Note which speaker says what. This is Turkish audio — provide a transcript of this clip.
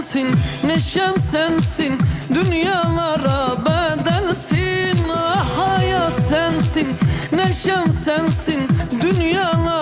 Speaker 1: sensin Neşem sensin Dünyalara bedelsin Ah hayat sensin Neşem sensin Dünyalara